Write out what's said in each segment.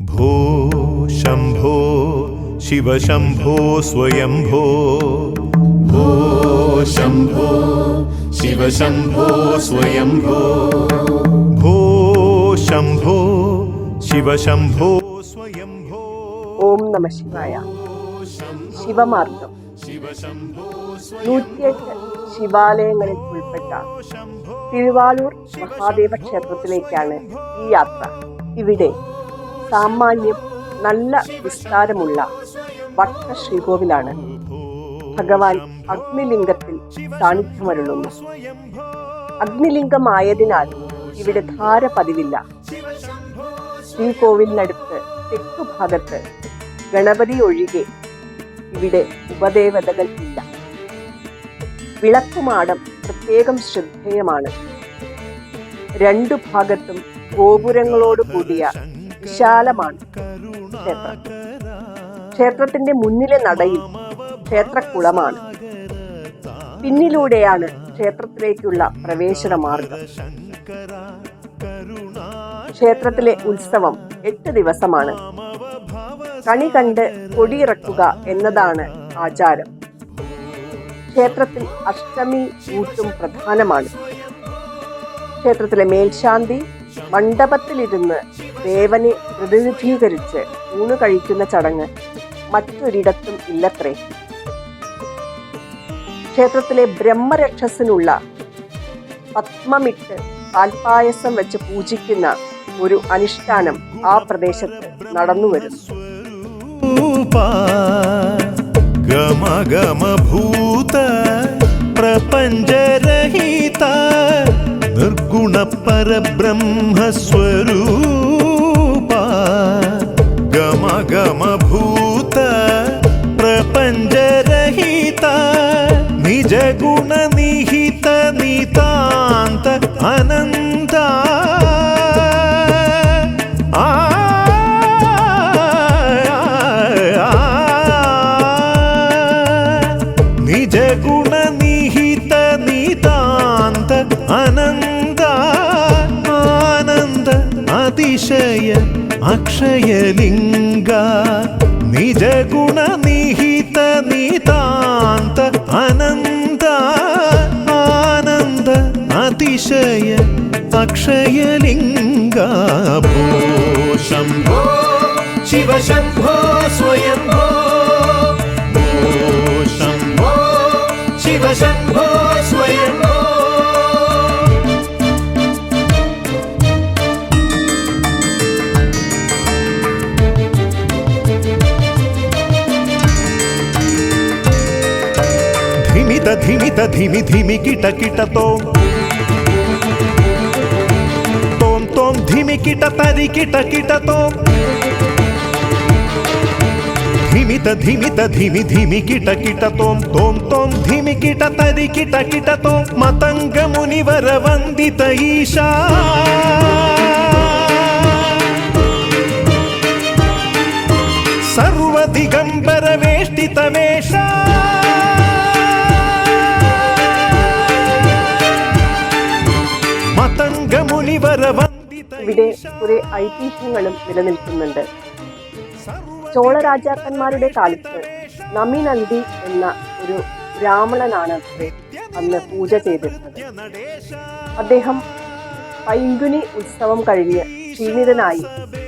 भो शम्भो शिवशम्भो स्वयम्भो भो शम्भो शिवशम्भो स्वयम्भो भो शम्भो शिवशम्भो स्वयम्भो ഓം നമ ശിവായ ശിവമാർഗം നൂറ്റിയെട്ട് ശിവാലയങ്ങളിൽ ഉൾപ്പെട്ട തിരുവാലൂർ മഹാദേവ ക്ഷേത്രത്തിലേക്കാണ് ഈ യാത്ര ഇവിടെ സാമാന്യം നല്ല വിസ്താരമുള്ള വട്ട ശ്രീകോവിലാണ് ഭഗവാൻ അഗ്നിലിംഗത്തിൽ സാന്നിധ്യമരുളുന്നു. അഗ്നിലിംഗമായതിനാൽ ഇവിടെ ധാര പതിവില്ല ശ്രീകോവിലിനടുത്ത് തെക്കു ഭാഗത്ത് ഗണപതി ഒഴികെ ഇവിടെ ഉപദേവതകൾ ഇല്ല. വിളക്കുമാടം പ്രത്യേകം ശ്രദ്ധേയമാണ്. രണ്ടു ഭാഗത്തും ഗോപുരങ്ങളോട് കൂടിയ വിശാലമാണ്. ക്ഷേത്രം. ക്ഷേത്രത്തിന്റെ മുന്നിലെ നടയിൽ ക്ഷേത്രക്കുളമാണ്. പിന്നിലൂടെയാണ് ക്ഷേത്രത്തിലേക്കുള്ള പ്രവേശന മാർഗം ക്ഷേത്രത്തിലെ ഉത്സവം എട്ട് ദിവസമാണ്. കണി കണ്ട് കൊടിയിറക്കുക എന്നതാണ് ആചാരം. ക്ഷേത്രത്തിൽ അഷ്ടമി ഊട്ടും പ്രധാനമാണ്. ക്ഷേത്രത്തിലെ മേൽശാന്തി മണ്ഡപത്തിലിരുന്ന് ദേവനെ പ്രതിനിധീകരിച്ച് ഊണ് കഴിക്കുന്ന ചടങ്ങ് മറ്റൊരിടത്തും ഇല്ലത്രേ. ക്ഷേത്രത്തിലെ ബ്രഹ്മരക്ഷസിനുള്ള പത്മമിട്ട് പാൽപായസം വെച്ച് പൂജിക്കുന്ന ഒരു അനുഷ്ഠാനം ആ പ്രദേശത്ത് നടന്നുവരുന്നു പ്രപഞ്ചരഹിത നിർഗുണ പരബ്രഹ്മസ്വരൂ गम गम भूत प्रपंच प्रपञ्चरहित निजगुणनिहित नितान्त अनन्ता निजगुण അതിശയ അക്ഷയലിംഗ നിജഗുണ നിഹിത നിതാന്ത അനന്ത ആനന്ദ അതിശയ അക്ഷയലിംഗ. ഭൂ ശംഭോ ശിവശംഭോ സ്വയംഭോ ధిమిత ధిమిత ధిమి ధిమి కిట కిటతో తోం తోం ధిమి కిట తరి కిట కిటతో ధిమిత ధిమిత ధిమి ధిమి కిట కిటతో తోం తోం ధిమి కిట తరి కిట కిట తోం వర వందిత ఈశా. సర్వ దిగంబర వేష్టిత వేషా. ഇവിടെ കുറെ ഐതിഹ്യങ്ങളും നിലനിൽക്കുന്നുണ്ട്. ചോള രാജാക്കന്മാരുടെ കാലത്ത് നമിനന്ദി എന്ന ഒരു ബ്രാഹ്മണനാണ് അന്ന് പൂജ ചെയ്തിരുന്നത്. അദ്ദേഹം പൈങ്കുനി ഉത്സവം കഴിഞ്ഞ് ക്ഷീണിതനായി.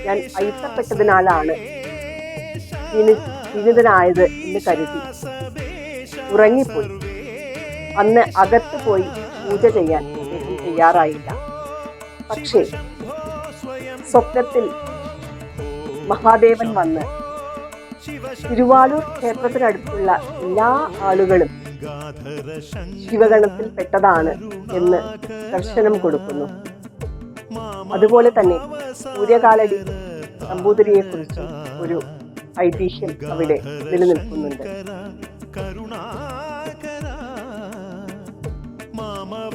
ഞാൻ അയിത്തപ്പെട്ടതിനാലാണ് ക്ഷീണി- ക്ഷീണിതനായത് എന്ന് കരുതി. ഉറങ്ങിപ്പോയി. അന്ന് അകത്ത് പോയി പൂജ ചെയ്യാൻ അദ്ദേഹം തയ്യാറായില്ല. പക്ഷേ സ്വപ്നത്തിൽ മഹാദേവൻ വന്ന് തിരുവാലൂർ ക്ഷേത്രത്തിനടുത്തുള്ള എല്ലാ ആളുകളും ശിവഗണത്തിൽ പെട്ടതാണ് എന്ന് ദർശനം കൊടുക്കുന്നു. അതുപോലെ തന്നെ സൂര്യകാലടി നമ്പൂതിരിയെ കുറിച്ച് ഒരു ഐതിഹ്യം അവിടെ നിലനിൽക്കുന്നുണ്ട്.